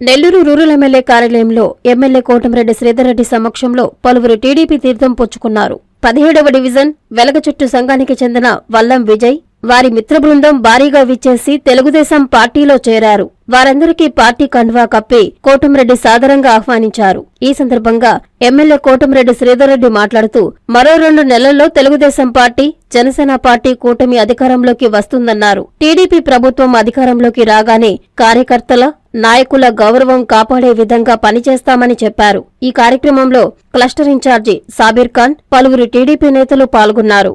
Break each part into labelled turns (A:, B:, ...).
A: Nellore rural MLA కార్యాలయంలో MLA Kotamreddy Sridhar Reddy సమక్షంలో పలువురు టీడీపీ తీర్థం పుచ్చుకున్నారు. పదిహేడవ డివిజన్ వెలగచుట్టు సంఘానికి చెందిన వల్లం విజయ్ వారి మిత్రబృందం భారీగా విచ్చేసి తెలుగుదేశం పార్టీలో చేరారు. వారందరికీ పార్టీ కండువా కప్పి కోటంరెడ్డి సాదరంగా ఆహ్వానించారు. ఈ సందర్భంగా ఎమ్మెల్యే కోటంరెడ్డి శ్రీధర్రెడ్డి మాట్లాడుతూ మరో రెండు నెలల్లో తెలుగుదేశం పార్టీ జనసేన పార్టీ కూటమి అధికారంలోకి వస్తుందన్నారు. టీడీపీ ప్రభుత్వం అధికారంలోకి రాగానే కార్యకర్తల నాయకుల గౌరవం కాపాడే విధంగా పనిచేస్తామని చెప్పారు. ఈ కార్యక్రమంలో క్లస్టర్ ఇన్ఛార్జి సాబీర్ ఖాన్ పలువురు టీడీపీ నేతలు పాల్గొన్నారు.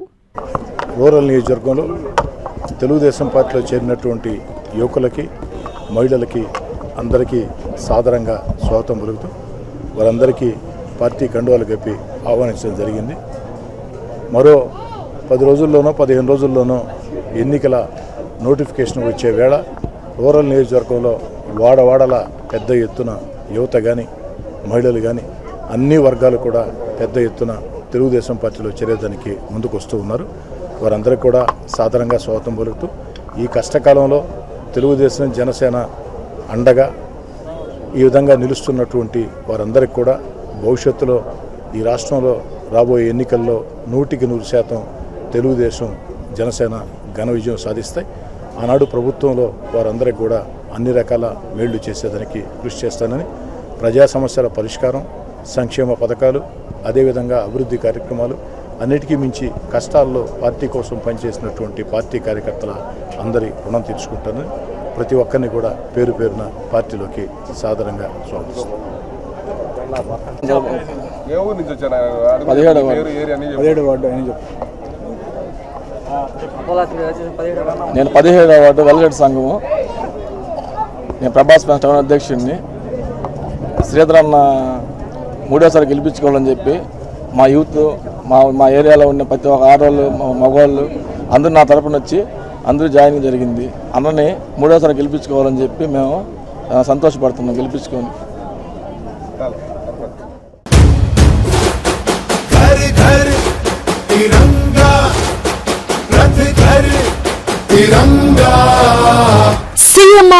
B: రూరల్ నియోజకవర్గంలో తెలుగుదేశం పార్టీలో చేరినటువంటి యువకులకి మహిళలకి అందరికీ సాధారణంగా స్వాగతం పలుకుతూ వారందరికీ పార్టీ కండువాలు కప్పి ఆహ్వానించడం జరిగింది. మరో పది రోజుల్లోనో పదిహేను రోజుల్లోనో ఎన్నికల నోటిఫికేషన్ వచ్చే వేళ రూరల్ నియోజకవర్గంలో వాడవాడల పెద్ద ఎత్తున యువత కానీ మహిళలు కానీ అన్ని వర్గాలు కూడా పెద్ద ఎత్తున తెలుగుదేశం పార్టీలో చేరేదానికి ముందుకు వస్తూ ఉన్నారు. వారందరికీ కూడా సాధారణంగా స్వాగతం పలుకుతూ ఈ కష్టకాలంలో తెలుగుదేశం జనసేన అండగా ఈ విధంగా నిలుస్తున్నటువంటి వారందరికీ కూడా భవిష్యత్తులో ఈ రాష్ట్రంలో రాబోయే ఎన్నికల్లో నూటికి నూరు శాతం తెలుగుదేశం జనసేన ఘన విజయం సాధిస్తాయి. ఆనాడు ప్రభుత్వంలో వారందరికీ కూడా అన్ని రకాల మేళ్ళు చేసేదానికి కృషి చేస్తానని ప్రజా సమస్యల పరిష్కారం సంక్షేమ పథకాలు అదేవిధంగా అభివృద్ధి కార్యక్రమాలు అన్నిటికీ మించి కష్టాల్లో పార్టీ కోసం పనిచేసినటువంటి పార్టీ కార్యకర్తల అందరి రుణం తీర్చుకుంటానని ప్రతి ఒక్కరిని కూడా పేరు పేరున పార్టీలోకి సాదరంగా స్వాగతిస్తాను.
C: నేను పదిహేడవ వార్డు వెల్గడ్ సంఘము. నేను ప్రభాస్ టౌన్ అధ్యక్షుడిని. శ్రీధర్ అన్న మూడోసారి గెలిపించుకోవాలని చెప్పి మా యూత్ మా మా ఏరియాలో ఉన్న ప్రతి ఒక్క ఆడవాళ్ళు మ- మగవాళ్ళు అందరూ నా తరపున వచ్చి అందరూ జాయినింగ్ జరిగింది అన్నని మూడోసారి గెలిపించుకోవాలని చెప్పి మేము ఆ, సంతోషపడుతున్నాం గెలిపించుకొని
D: घर घर तिरंगा